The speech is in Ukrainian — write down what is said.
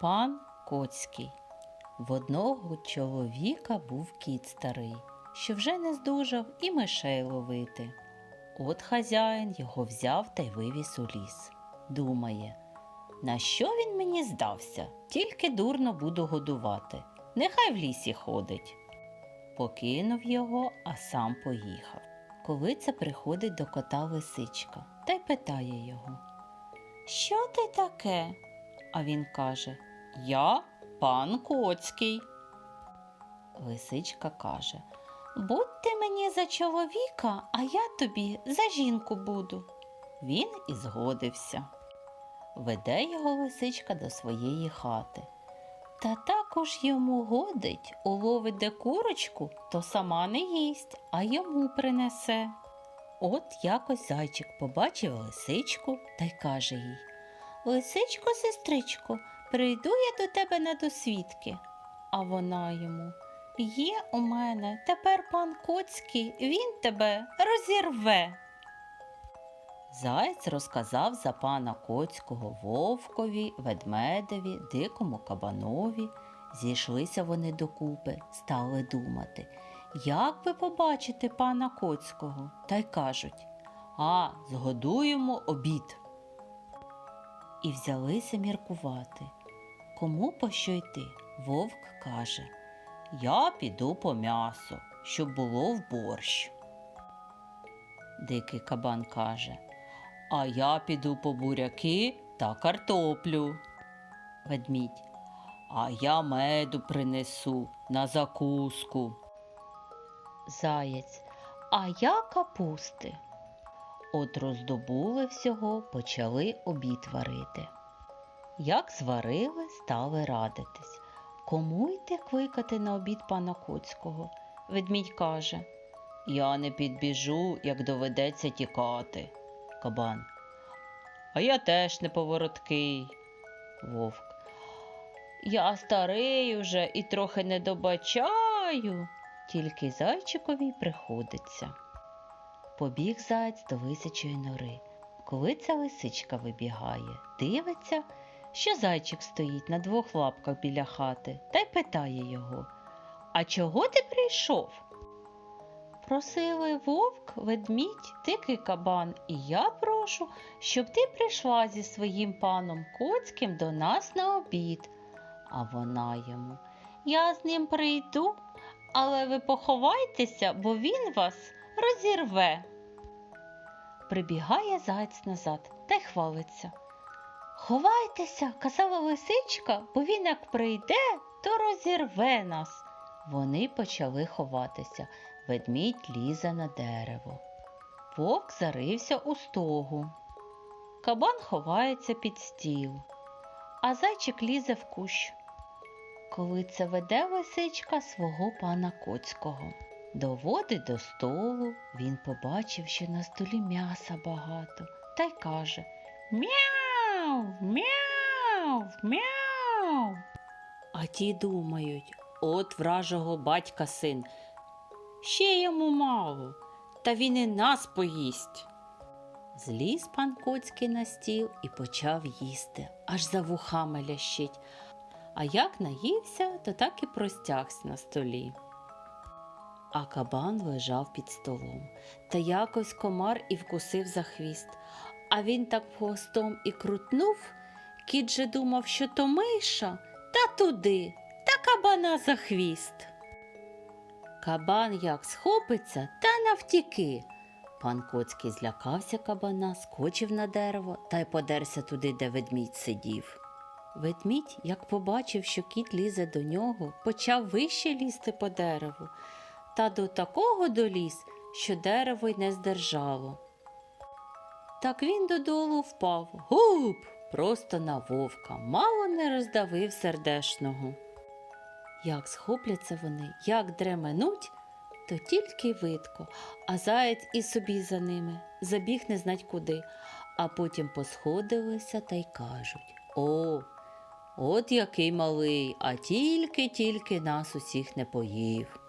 Пан Коцький. В одного чоловіка був кіт старий, що вже не здужав і мишей ловити. От хазяїн його взяв та й вивіз у ліс. Думає, на що він мені здався? Тільки дурно буду годувати. Нехай в лісі ходить. Покинув його, а сам поїхав. Коли приходить до кота лисичка та й питає його: Що ти таке? А він каже: Я пан Коцький. Лисичка каже: Будь ти мені за чоловіка, а я тобі за жінку буду. Він і згодився. Веде його лисичка до своєї хати. Та також йому годить, уловить курочку, то сама не їсть, а йому принесе. От якось зайчик побачив лисичку та й каже їй Лисичко, сестричко, прийду я до тебе на досвідки. А вона йому Є у мене тепер пан Коцький, він тебе розірве. Заєць розказав за пана Коцького вовкові, ведмедеві, дикому кабанові. Зійшлися вони докупи, стали думати, як би побачити пана Коцького, та й кажуть А, згодуємо обід. І взялися міркувати. Кому по що йти? Вовк каже Я піду по м'ясо, щоб було в борщ. Дикий кабан каже А я піду по буряки та картоплю. Ведмідь. А я меду принесу на закуску. Заєць. А я капусти. От роздобули всього, почали обід варити. Як зварили, стали радитись. Кому йти кликати на обід пана Коцького? Ведмідь каже Я не підбіжу, як доведеться тікати. Кабан. А я теж не повороткий. Вовк. Я старий уже і трохи не добачаю, тільки зайчикові приходиться. Побіг заєць до лисячої нори. Коли ця лисичка вибігає, дивиться, що зайчик стоїть на двох лапках біля хати та й питає його А чого ти прийшов? Просили вовк, ведмідь, дикий кабан, і я прошу, щоб ти прийшла зі своїм паном Коцьким до нас на обід. А вона йому Я з ним прийду, але ви поховайтеся, бо він вас розірве. Прибігає заєць назад та й хвалиться. Ховайтеся, казала лисичка, бо він як прийде, то розірве нас. Вони почали ховатися. Ведмідь лізе на дерево. Вовк зарився у стогу. Кабан ховається під стіл, а зайчик лізе в кущ. Коли це веде лисичка свого пана Коцького. Доводить до столу, він побачив, що на столі м'яса багато, та й каже Мяу, мяу, мяу. А ті думають, от вражого батька син, ще йому мало, та він і нас поїсть. Зліз пан Коцький на стіл і почав їсти, аж за вухами лящить. А як наївся, то так і простягся на столі. А кабан лежав під столом, та якось комар і вкусив за хвіст. А він так хвостом і крутнув, кіт же думав, що то миша, та туди, та кабана за хвіст. Кабан як схопиться, та навтіки. Пан Коцький злякався кабана, скочив на дерево та й подерся туди, де ведмідь сидів. Ведмідь, як побачив, що кіт лізе до нього, почав вище лізти по дереву, та до такого доліз, що дерево й не здержало. Так він додолу впав, гуп, просто на вовка, мало не роздавив сердешного. Як схопляться вони, як дременуть, то тільки видко, а заєць і собі за ними. Забіг не знать куди, а потім посходилися та й кажуть. О, от який малий, а тільки-тільки нас усіх не поїв.